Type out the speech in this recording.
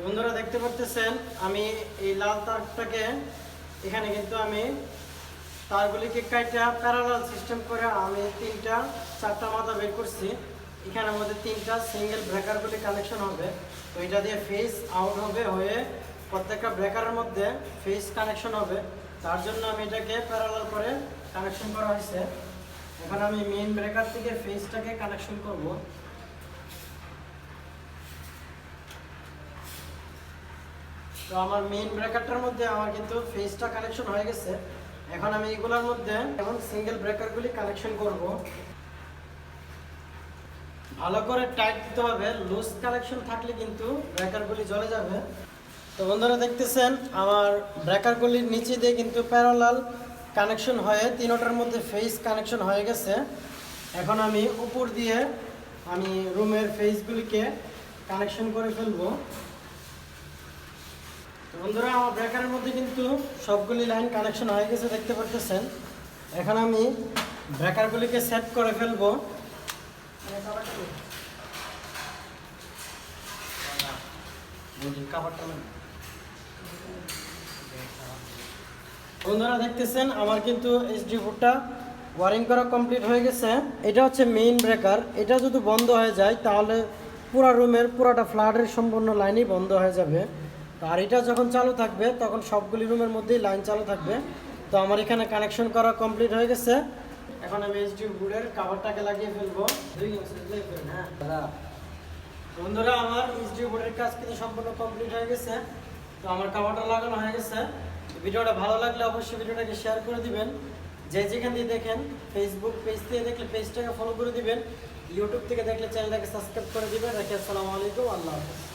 বন্ধুরা দেখতে পারতেছেন, আমি এই লাল তারটাকে এখানে কিন্তু আমি তারগুলিকে কাইটা প্যারালাল সিস্টেম করে আমি তিনটা, চারটা মাথা বের করছি। এখানের মধ্যে তিনটা সিঙ্গেল ব্রেকারগুলি কানেকশন হবে। তো এটা দিয়ে ফেস আউট হবে হয়ে প্রত্যেকটা ব্রেকারের মধ্যে ফেস কানেকশন হবে। তার জন্য আমি এটাকে প্যারালাল করে কানেকশন করা হয়েছে। এখন আমি মেইন ব্রেকার থেকে ফেসটাকে কানেকশন করব। তো আমার মেইন ব্রেকারটার মধ্যে আমার কিন্তু ফেসটা কানেকশন হয়ে গেছে। এখন আমি এগুলোর মধ্যে এখন সিঙ্গেল ব্রেকারগুলি কানেকশন করব। ভালো করে টাইট দিতে হবে লুজ কানেকশন থাকলে কিন্তু ব্রেকারগুলি জ্বলে যাবে। তো বন্ধুরা দেখতেছেন, আমার ব্রেকারগুলির নিচে দিয়ে কিন্তু প্যারালাল কানেকশন হয়ে তিনোটার মধ্যে ফেস কানেকশন হয়ে গেছে। এখন আমি উপর দিয়ে আমি রুমের ফেসগুলিকে কানেকশন করে ফেলব। বন্ধুরা, আমার ব্রেকারের মধ্যে কিন্তু সবগুলি লাইন কানেকশন হয়ে গেছে, দেখতে পারতেছেন। এখন আমি ব্রেকারগুলিকে সেট করে ফেলব। বন্ধুরা, দেখতেছেন, আমার কিন্তু এইচডি বোর্ডটা ওয়ারিং করা কমপ্লিট হয়ে গেছে। এটা হচ্ছে মেইন ব্রেকার এটা যদি বন্ধ হয়ে যায়, তাহলে পুরা রুমের পুরাটা ফ্ল্যাটের সম্পূর্ণ লাইনই বন্ধ হয়ে যাবে। আর এটা যখন চালু থাকবে, তখন সবগুলি রুমের মধ্যেই লাইন চালু থাকবে। তো আমার এখানে কানেকশন করা কমপ্লিট হয়ে গেছে। এখন আমি এইচডি বোর্ডের কাভারটাকে লাগিয়ে ফেলব। হ্যাঁ। বন্ধুরা, আমার এইচডি বোর্ডের কাজ কিন্তু সম্পূর্ণ কমপ্লিট হয়ে গেছে। তো আমার কাভারটা লাগানো হয়ে গেছে। ভিডিওটা ভালো লাগলে অবশ্যই ভিডিওটাকে শেয়ার করে দিবেন। যে যেখান দিয়ে দেখেন ফেসবুক পেজ থেকে দেখলে পেজটাকে ফলো করে দিবেন। ইউটিউব থেকে দেখলে চ্যানেলটাকে সাবস্ক্রাইব করে দিবেন। রাখি, আসসালামু আলাইকুম। আল্লাহ হাফেজ।